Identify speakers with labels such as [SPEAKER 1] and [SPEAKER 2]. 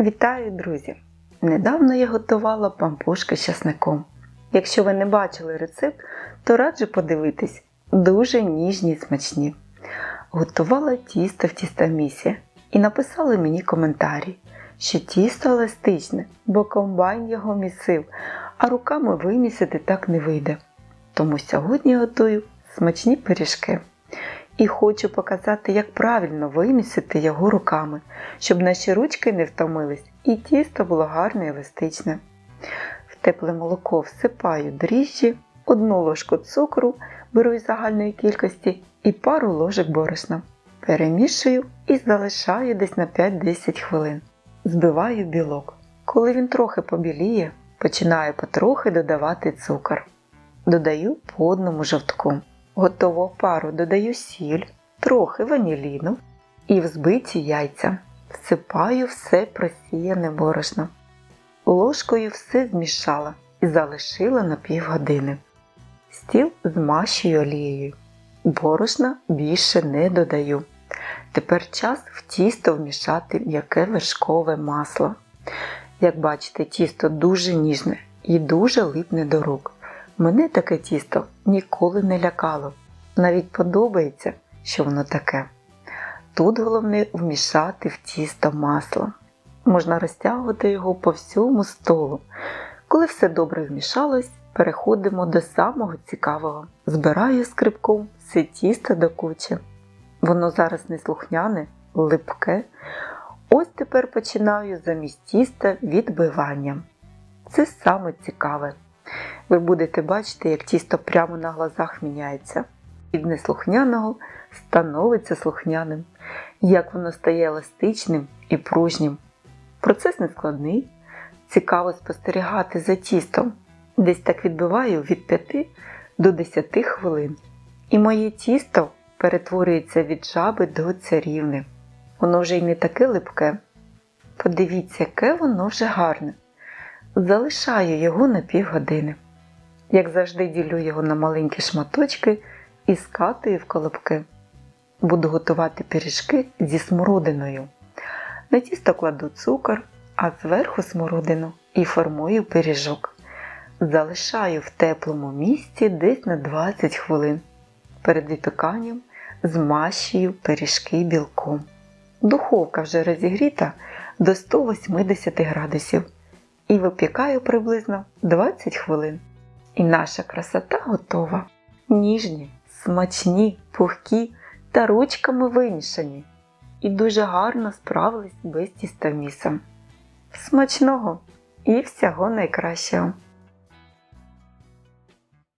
[SPEAKER 1] Вітаю, друзі! Недавно я готувала пампушки з часником. Якщо ви не бачили рецепт, то раджу подивитись. Дуже ніжні і смачні. Готувала тісто в тістомісі і написали мені коментарі, що тісто еластичне, бо комбайн його місив, а руками вимісити так не вийде. Тому сьогодні готую смачні пиріжки. І хочу показати, як правильно вимісити його руками, щоб наші ручки не втомились і тісто було гарне і еластичне. В тепле молоко всипаю дріжджі, одну ложку цукру беру із загальної кількості і пару ложок борошна. Перемішую і залишаю десь на 5-10 хвилин. Збиваю білок. Коли він трохи побіліє, починаю потрохи додавати цукор. Додаю по одному жовтку. Готову пару додаю сіль, трохи ваніліну і взбиті яйця. Всипаю все просіяне борошно. Ложкою все змішала і залишила на півгодини. Стіл змащую олією. Борошна більше не додаю. Тепер час в тісто вмішати м'яке вершкове масло. Як бачите, тісто дуже ніжне і дуже липне до рук. Мене таке тісто ніколи не лякало. Навіть подобається, що воно таке. Тут головне вмішати в тісто масло. Можна розтягувати його по всьому столу. Коли все добре вмішалось, переходимо до самого цікавого. Збираю скрипком все тісто до кучі. Воно зараз не слухняне, липке. Ось тепер починаю замість тіста відбивання. Це саме цікаве. Ви будете бачити, як тісто прямо на глазах міняється. Від неслухняного становиться слухняним, як воно стає еластичним і пружнім. Процес не складний, цікаво спостерігати за тістом. Десь так відбиваю від 5 до 10 хвилин. І моє тісто перетворюється від жаби до царівни. Воно вже й не таке липке. Подивіться, яке воно вже гарне. Залишаю його на півгодини. Як завжди, ділю його на маленькі шматочки і скатую в колобки. Буду готувати пиріжки зі смородиною. На тісто кладу цукор, а зверху смородину і формую пиріжок. Залишаю в теплому місці десь на 20 хвилин. Перед випіканням змащую пиріжки білком. Духовка вже розігріта до 180 градусів і випікаю приблизно 20 хвилин. І наша красота готова. Ніжні, смачні, пухкі та ручками вимішані. І дуже гарно справились без тістоміса. Смачного і всього найкращого!